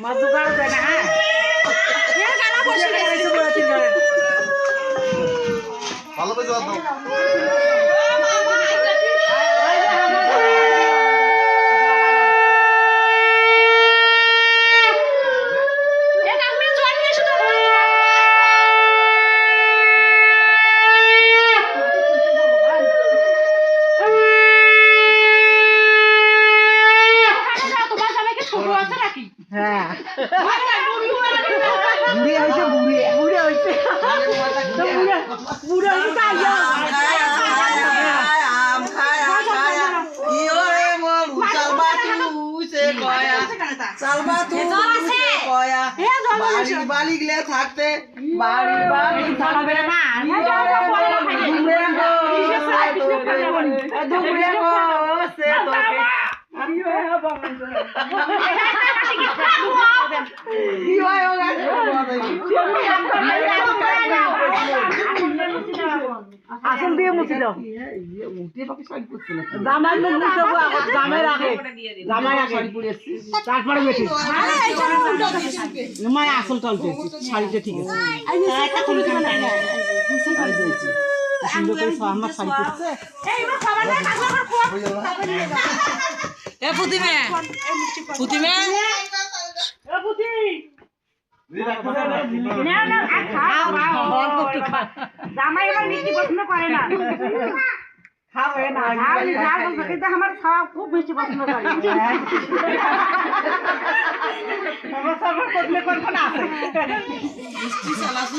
মধু গাও দেয় না হ্যাঁ? গালা ভালো করে দাও। হ্যাঁ। বুড়ি হয়েছে বুড়ি বুড়ি হয়েছে। বুড়ি হয়েছে চালবা কয়া কয়া বাড়ি বালি গলে থাকতে বাড়ি বালি থাকবে না। আসল দিয়ে মুছি দাও জামাই তো মুছে জামাই আসল চলতে শাড়িটা ঠিক আছে আমার শাড়ি পরছে এ পুতিমে পুতিমে জামাই এবার মিষ্টি পছন্দ করে না আমার খাওয়া খুব বেশি পছন্দ করে আছে